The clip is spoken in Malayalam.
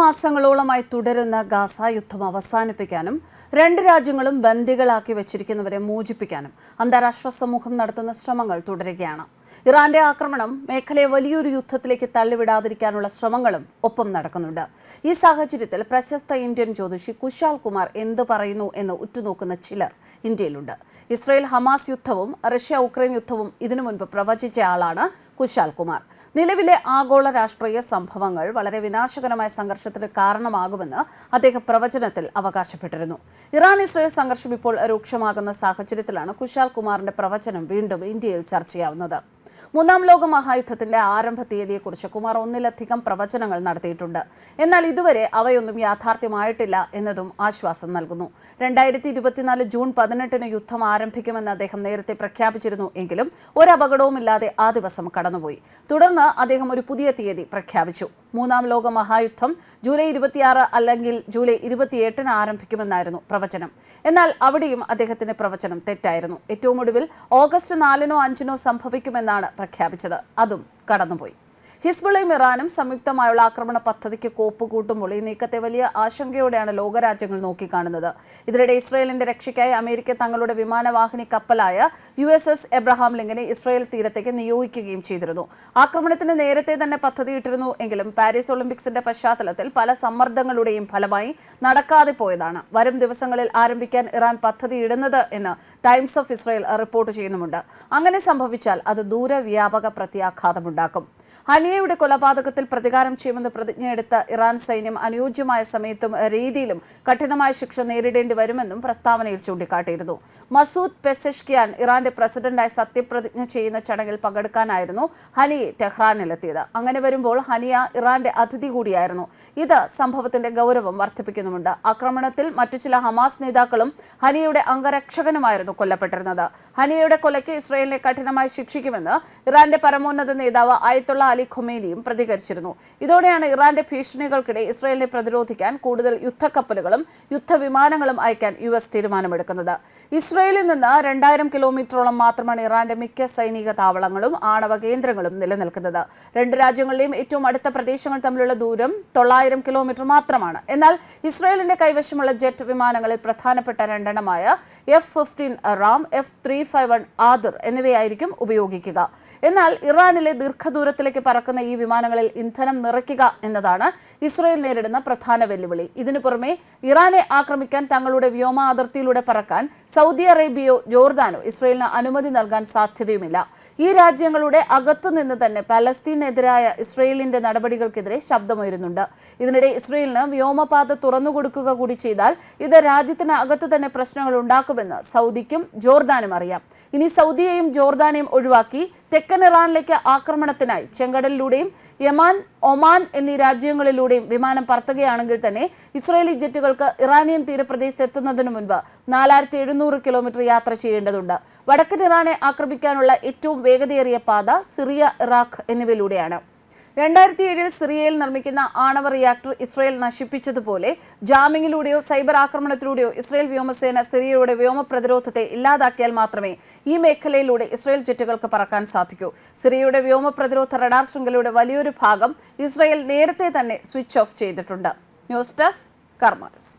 മാസങ്ങളോളമായി തുടരുന്ന ഗാസ യുദ്ധം അവസാനിപ്പിക്കാനും രണ്ട് രാജ്യങ്ങളും ബന്ദികളാക്കി വച്ചിരിക്കുന്നവരെ മോചിപ്പിക്കാനും അന്താരാഷ്ട്ര സമൂഹം നടത്തുന്ന ശ്രമങ്ങൾ തുടരുകയാണ്. ഇറാന്റെ ആക്രമണം മേഖലയെ വലിയൊരു യുദ്ധത്തിലേക്ക് തള്ളിവിടാതിരിക്കാനുള്ള ശ്രമങ്ങളും ഒപ്പം നടക്കുന്നുണ്ട്. ഈ സാഹചര്യത്തിൽ പ്രശസ്ത ഇന്ത്യൻ ജ്യോതിഷി കുശാൽ കുമാർ എന്ത് പറയുന്നു എന്ന് ഉറ്റുനോക്കുന്ന ചിലർ ഇന്ത്യയിലുണ്ട്. ഇസ്രയേൽ ഹമാസ് യുദ്ധവും റഷ്യ ഉക്രൈൻ യുദ്ധവും ഇതിനു മുൻപ് പ്രവചിച്ച ആളാണ് കുശാൽ കുമാർ. നിലവിലെ ആഗോള രാഷ്ട്രീയ സംഭവങ്ങൾ വളരെ വിനാശകരമായ സംഘർഷത്തിന് കാരണമാകുമെന്ന് അദ്ദേഹം പ്രവചനത്തിൽ അവകാശപ്പെട്ടിരുന്നു. ഇറാൻ ഇസ്രയേൽ സംഘർഷം ഇപ്പോൾ രൂക്ഷമാകുന്ന സാഹചര്യത്തിലാണ് കുശാൽ കുമാറിന്റെ പ്രവചനം വീണ്ടും ഇന്ത്യയിൽ ചർച്ചയാവുന്നത്. മൂന്നാം ലോക മഹായുദ്ധത്തിന്റെ ആരംഭ തീയതിയെക്കുറിച്ച് കുമാർ ഒന്നിലധികം പ്രവചനങ്ങൾ നടത്തിയിട്ടുണ്ട്. എന്നാൽ ഇതുവരെ അവയൊന്നും യാഥാർത്ഥ്യമായിട്ടില്ല എന്നതും ആശ്വാസം നൽകുന്നു. രണ്ടായിരത്തി ഇരുപത്തിനാല് ജൂൺ പതിനെട്ടിന് യുദ്ധം ആരംഭിക്കുമെന്ന് അദ്ദേഹം നേരത്തെ പ്രഖ്യാപിച്ചിരുന്നു എങ്കിലും ഒരു അപകടവുമില്ലാതെ ആ ദിവസം കടന്നുപോയി. തുടർന്ന് അദ്ദേഹം ഒരു പുതിയ തീയതി പ്രഖ്യാപിച്ചു. മൂന്നാം ലോക മഹായുദ്ധം ജൂലൈ ഇരുപത്തിയാറ് അല്ലെങ്കിൽ ജൂലൈ ഇരുപത്തിയെട്ടിന് ആരംഭിക്കുമെന്നായിരുന്നു പ്രവചനം. എന്നാൽ അവിടെയും അദ്ദേഹത്തിന്റെ പ്രവചനം തെറ്റായിരുന്നു. ഏറ്റവും ഒടുവിൽ ഓഗസ്റ്റ് നാലിനോ അഞ്ചിനോ സംഭവിക്കുമെന്നാണ് പ്രഖ്യാപിച്ചത്. അതും കടന്നുപോയി. ഹിസ്ബുള്ളയും ഇറാനും സംയുക്തമായുള്ള ആക്രമണ പദ്ധതിക്ക് കോപ്പ് കൂട്ടുമ്പോൾ ഈ നീക്കത്തെ വലിയ ആശങ്കയോടെയാണ് ലോകരാജ്യങ്ങൾ നോക്കിക്കാണുന്നത്. ഇതിനിടെ ഇസ്രയേലിന്റെ രക്ഷയ്ക്കായി അമേരിക്ക തങ്ങളുടെ വിമാനവാഹിനി കപ്പലായ യു എസ് എസ് എബ്രഹാം ലിങ്കിനെ ഇസ്രയേൽ തീരത്തേക്ക് നിയോഗിക്കുകയും ചെയ്തിരുന്നു. ആക്രമണത്തിന് നേരത്തെ തന്നെ പദ്ധതിയിട്ടിരുന്നു എങ്കിലും പാരീസ് ഒളിമ്പിക്സിന്റെ പശ്ചാത്തലത്തിൽ പല സമ്മർദ്ദങ്ങളുടെയും ഫലമായി നടക്കാതെ പോയതാണ്. വരും ദിവസങ്ങളിൽ ആരംഭിക്കാൻ ഇറാൻ പദ്ധതിയിടുന്നത് എന്ന് ടൈംസ് ഓഫ് ഇസ്രയേൽ റിപ്പോർട്ട് ചെയ്യുന്നുമുണ്ട്. അങ്ങനെ സംഭവിച്ചാൽ അത് ദൂരവ്യാപക പ്രത്യാഘാതമുണ്ടാക്കും. ഹനിയയുടെ കൊലപാതകത്തിൽ പ്രതികാരം ചെയ്യുമെന്ന് പ്രതിജ്ഞയെടുത്ത ഇറാൻ സൈന്യം അനുയോജ്യമായ സമയത്തും രീതിയിലും കഠിനമായ ശിക്ഷ നേരിടേണ്ടി വരുമെന്നും പ്രസ്താവനയിൽ ചൂണ്ടിക്കാട്ടിയിരുന്നു. മസൂദ് പെസഷ്കിയാൻ ഇറാന്റെ പ്രസിഡന്റായി സത്യപ്രതിജ്ഞ ചെയ്യുന്ന ചടങ്ങിൽ പങ്കെടുക്കാനായിരുന്നു ഹനിയെ ടെഹ്റാനിലെത്തിയത്. അങ്ങനെ വരുമ്പോൾ ഹനിയ ഇറാന്റെ അതിഥി കൂടിയായിരുന്നു. ഇത് സംഭവത്തിന്റെ ഗൗരവം വർദ്ധിപ്പിക്കുന്നുമുണ്ട്. ആക്രമണത്തിൽ മറ്റു ചില ഹമാസ് നേതാക്കളും ഹനിയയുടെ അംഗരക്ഷകനുമായിരുന്നു കൊല്ലപ്പെട്ടിരുന്നത്. ഹനിയയുടെ കൊലയ്ക്ക് ഇസ്രയേലിനെ കഠിനമായി ശിക്ഷിക്കുമെന്ന് ഇറാന്റെ പരമോന്നത നേതാവ് ആയത്തുള്ള അലി ഖൊമേനിയും പ്രതികരിച്ചിരുന്നു. ഇതോടെയാണ് ഇറാന്റെ ഭീഷണികൾക്കിടെ ഇസ്രയേലിനെ പ്രതിരോധിക്കാൻ കൂടുതൽ യുദ്ധക്കപ്പലുകളും യുദ്ധവിമാനങ്ങളും അയക്കാൻ യു എസ് തീരുമാനമെടുക്കുന്നത്. ഇസ്രയേലിൽ നിന്ന് രണ്ടായിരം കിലോമീറ്ററോളം മാത്രമാണ് ഇറാന്റെ മിക്ക സൈനിക താവളങ്ങളും ആണവ കേന്ദ്രങ്ങളും നിലനിൽക്കുന്നത്. രണ്ട് രാജ്യങ്ങളിലെയും ഏറ്റവും അടുത്ത പ്രദേശങ്ങൾ തമ്മിലുള്ള ദൂരം തൊള്ളായിരം കിലോമീറ്റർ മാത്രമാണ്. എന്നാൽ ഇസ്രയേലിന്റെ കൈവശമുള്ള ജെറ്റ് വിമാനങ്ങളിൽ പ്രധാനപ്പെട്ട രണ്ടെണ്ണമായ F fifteen Ra'am F three five one Adir എന്നിവയായിരിക്കും ഉപയോഗിക്കുക. എന്നാൽ ഇറാനിലെ ദീർഘദൂരത്തിലേക്ക് പറക്കുന്ന ഈ വിമാനങ്ങളിൽ ഇന്ധനം നിറയ്ക്കുക എന്നതാണ് ഇസ്രയേൽ നേരിടുന്ന പ്രധാന വെല്ലുവിളി. ഇതിനു പുറമെ ഇറാനെ ആക്രമിക്കാൻ തങ്ങളുടെ വ്യോമ അതിർത്തിയിലൂടെ പറക്കാൻ സൗദി അറേബ്യയോ ജോർദാനോ ഇസ്രയേലിന് അനുമതി നൽകാൻ സാധ്യതയുമില്ല. ഈ രാജ്യങ്ങളുടെ അകത്തുനിന്ന് തന്നെ പലസ്തീനെതിരായ ഇസ്രയേലിന്റെ നടപടികൾക്കെതിരെ ശബ്ദമുയരുന്നുണ്ട്. ഇതിനിടെ ഇസ്രയേലിന് വ്യോമപാത തുറന്നുകൊടുക്കുക കൂടി ചെയ്താൽ ഇത് രാജ്യത്തിന് അകത്ത് തന്നെ പ്രശ്നങ്ങൾ ഉണ്ടാക്കുമെന്ന് സൗദിക്കും ജോർദാനും അറിയാം. ഇനി സൗദിയെയും ജോർദാനെയും ഒഴിവാക്കി തെക്കൻ ഇറാനിലേക്ക് ആക്രമണത്തിനായി ചെങ്കടലിലൂടെയും യമാൻ ഒമാൻ എന്നീ രാജ്യങ്ങളിലൂടെയും വിമാനം പറത്തുകയാണെങ്കിൽ തന്നെ ഇസ്രായേലി ജെറ്റുകൾക്ക് ഇറാനിയൻ തീരപ്രദേശത്ത് എത്തുന്നതിനു മുൻപ് നാലായിരത്തി എഴുന്നൂറ് കിലോമീറ്റർ യാത്ര ചെയ്യേണ്ടതുണ്ട്. വടക്കൻ ഇറാനെ ആക്രമിക്കാനുള്ള ഏറ്റവും വേഗതയേറിയ പാത സിറിയ ഇറാഖ് എന്നിവയിലൂടെയാണ്. രണ്ടായിരത്തി ഏഴിൽ സിറിയയിൽ നിർമ്മിക്കുന്ന ആണവ റിയാക്ടർ ഇസ്രയേൽ നശിപ്പിച്ചതുപോലെ ജാമിങ്ങിലൂടെയോ സൈബർ ആക്രമണത്തിലൂടെയോ ഇസ്രയേൽ വ്യോമസേന സിറിയയുടെ വ്യോമ പ്രതിരോധത്തെ ഇല്ലാതാക്കിയാൽ മാത്രമേ ഈ മേഖലയിലൂടെ ഇസ്രയേൽ ജെറ്റുകൾക്ക് പറക്കാൻ സാധിക്കൂ. സിറിയയുടെ വ്യോമ പ്രതിരോധ റഡാർ ശൃംഖലയുടെ വലിയൊരു ഭാഗം ഇസ്രയേൽ നേരത്തെ തന്നെ സ്വിച്ച് ഓഫ് ചെയ്തിട്ടുണ്ട്. News desk കർമാനസ്